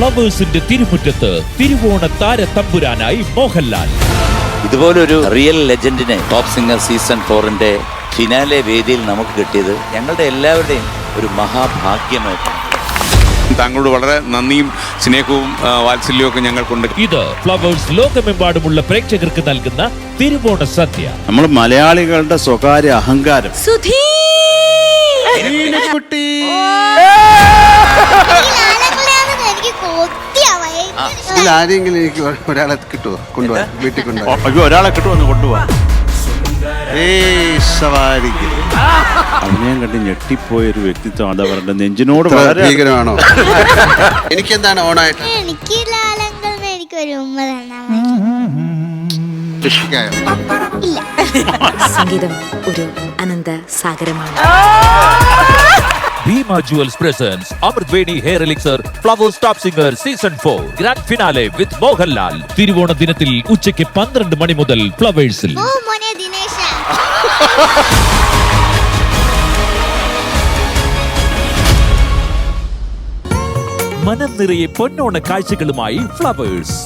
ഫ്ലവേഴ്സിന്റെ തിരുമുറ്റത്ത് തിരുവോണ താര തമ്പുരാനായി മോഹൻലാൽ. ഇതുപോലൊരു റിയൽ ലെജൻഡിനെ ടോപ്പ് സിംഗർ സീസൺ ഫോറിന്റെ ഫിനാലെ വേദിയിൽ നമുക്ക് കിട്ടിയത് ഞങ്ങളുടെ എല്ലാവരുടെയും ഒരു മഹാഭാഗ്യമായിട്ടാണ്. താങ്കളോട് വളരെ നന്ദിയും സ്നേഹവും വാത്സല്യവും ഒക്കെ ഞങ്ങൾക്കുണ്ട്. ഇത് ഫ്ലവേഴ്സ് ലോകമെമ്പാടുമുള്ള പ്രേക്ഷകർക്ക് നൽകുന്ന തിരുവോണ സദ്യ. നമ്മൾ മലയാളികളുടെ സ്വകാര്യ അഹങ്കാരം. സുധീ! കുട്ടി ഇതിൽ ആരെങ്കിലും എനിക്ക് ഒരാളെ കിട്ടുമോ കൊണ്ടുപോകാൻ വീട്ടിൽ കൊണ്ടുപോകാൻ അയ്യോ ഒരാളെ കിട്ടുമെന്ന് കൊണ്ടുപോവാ അഭിനയം കണ്ട് ഞെട്ടിപ്പോയ ഒരു വ്യക്തിത്വം അത് അവരുടെ നെഞ്ചിനോട് വളരെ ഭീകരമാണോ? എനിക്കെന്താണ് ഓണായിട്ട്? എനിക്ക് എനിക്ക് ഒരു ഉമ്മ സംഗീതം ഒരു അനന്ത സാഗരമാണ്. Atma jewels presents Amrit Veni hair elixir flowers top singer season four grand finale with Mohanlal திருவோண தினத்தில் உச்சக்கு பன்னிரண்டு மணி முதல் ஃப்ளவர்ஸில் மனம் நிறைய பொன்னோன காட்சிகளுமாய் ஃப்ளவர்ஸ்